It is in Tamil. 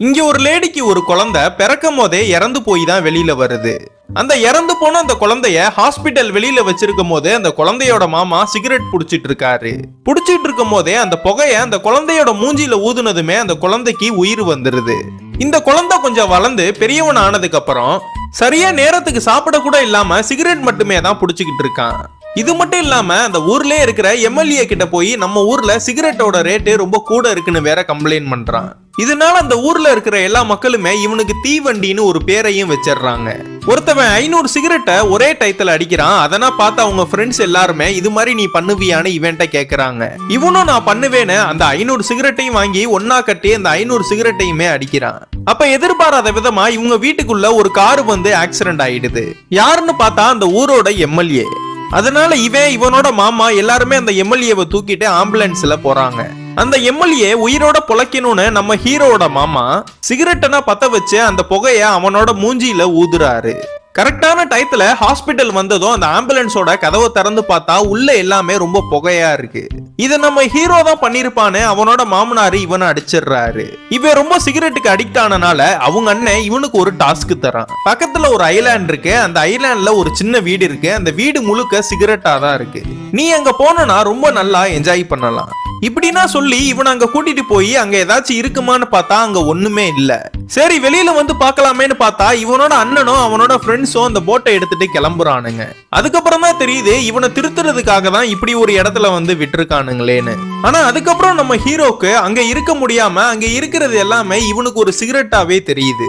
இங்க ஒரு லேடிக்கு ஒரு குழந்தை பிறக்கும் போதே இறந்து போய் தான் வெளியில வருது. அந்த இறந்து போன அந்த குழந்தைய ஹாஸ்பிட்டல் வெளியில வச்சிருக்கும் போது அந்த குழந்தையோட மாமா சிகரெட் புடிச்சிட்டு இருக்காரு. புடிச்சிட்டு இருக்கும் போதே அந்த புகைய அந்த குழந்தையோட மூஞ்சியில ஊதுனதுமே அந்த குழந்தைக்கு உயிர் வந்துருது. இந்த குழந்தை கொஞ்சம் வளர்ந்து பெரியவன் ஆனதுக்கு அப்புறம் சரியா நேரத்துக்கு சாப்பிட கூட இல்லாம சிகரெட் மட்டுமே தான் புடிச்சுக்கிட்டு இருக்கான். இது மட்டும் இல்லாம அந்த ஊர்லயே இருக்கிற எம்எல்ஏ கிட்ட போய் நம்ம ஊர்ல சிகரெட்டோட ரேட்டு ரொம்ப கூட இருக்குன்னு வேற கம்ப்ளைண்ட் பண்றான். இதனால அந்த ஊர்ல இருக்கிற எல்லா மக்களுமே இவனுக்கு தீவண்டின்னு ஒரு பேரையும் வச்சிடுறாங்க. ஒருத்தவன் ஐநூறு சிகரெட்டை ஒரே டயத்துல அடிக்கிறான் அதனா பார்த்து அவங்க ஃப்ரெண்ட்ஸ் எல்லாருமே இது மாதிரி நீ பண்ணுவியான்னு இவன்ட்ட கேக்குறாங்க. இவனும் நான் பண்ணுவேன்னு அந்த ஐநூறு சிகரெட்டையும் வாங்கி ஒன்னா கட்டி அந்த ஐநூறு சிகரெட்டையுமே அடிக்கிறான். அப்ப எதிர்பாராத விதமா இவங்க வீட்டுக்குள்ள ஒரு கார் வந்து ஆக்சிடென்ட் ஆயிடுது. யாருன்னு பார்த்தா அந்த ஊரோட எம்எல்ஏ அதனால இவன் இவனோட மாமா எல்லாருமே அந்த எம்எல்ஏவை தூக்கிட்டு ஆம்புலன்ஸ்ல போறாங்க. அந்த எம்எல்ஏ உயிரோட பொழைக்கணும்னு நம்ம ஹீரோவோட மாமா சிகரெட்டனா பத்த வச்சு அந்த புகைய அவனோட மூஞ்சியில ஊதுறாரு. கரெக்டான டயத்துல ஹாஸ்பிட்டல் வந்ததும் அந்த ஆம்புலன்ஸோட கதவை திறந்து பார்த்தா உள்ள எல்லாமே ரொம்ப புகையா இருக்கு. இதை நம்ம ஹீரோ தான் பண்ணிருப்பான்னு அவனோட மாமனாரு இவனை அடிச்சிடுறாரு. இவன் ரொம்ப சிகரெட்டுக்கு அடிக்ட் ஆனனால அவங்க அண்ணன் இவனுக்கு ஒரு டாஸ்க் தரான். பக்கத்துல ஒரு ஐலாண்ட் இருக்கு அந்த ஐலாண்ட்ல ஒரு சின்ன வீடு இருக்கு அந்த வீடு முழுக்க சிகரெட்டா தான் இருக்கு. நீ அங்க போனா ரொம்ப நல்லா என்ஜாய் பண்ணலாம். இப்படின்னா சொல்லி இவனை அங்க கூட்டிட்டு போய் அங்க ஏதாச்சும் இருக்குமான்னு பார்த்தா அங்க ஒண்ணுமே இல்லை. சரி வெளியில வந்து பார்க்கலாமேன்னு பார்த்தா இவனோட அண்ணனும் அவனோட ஃப்ரெண்ட்ஸும் அந்த போட்டை எடுத்துட்டு கிளம்புறானுங்க. அதுக்கப்புறம் தான் தெரியுது இவனை திருத்துறதுக்காக தான் இப்படி ஒரு இடத்துல வந்து விட்டுருக்கானுங்களேன்னு. ஆனா அதுக்கப்புறம் நம்ம ஹீரோக்கு அங்க இருக்க முடியாம அங்க இருக்கிறது எல்லாமே இவனுக்கு ஒரு சிகரெட்டாவே தெரியுது.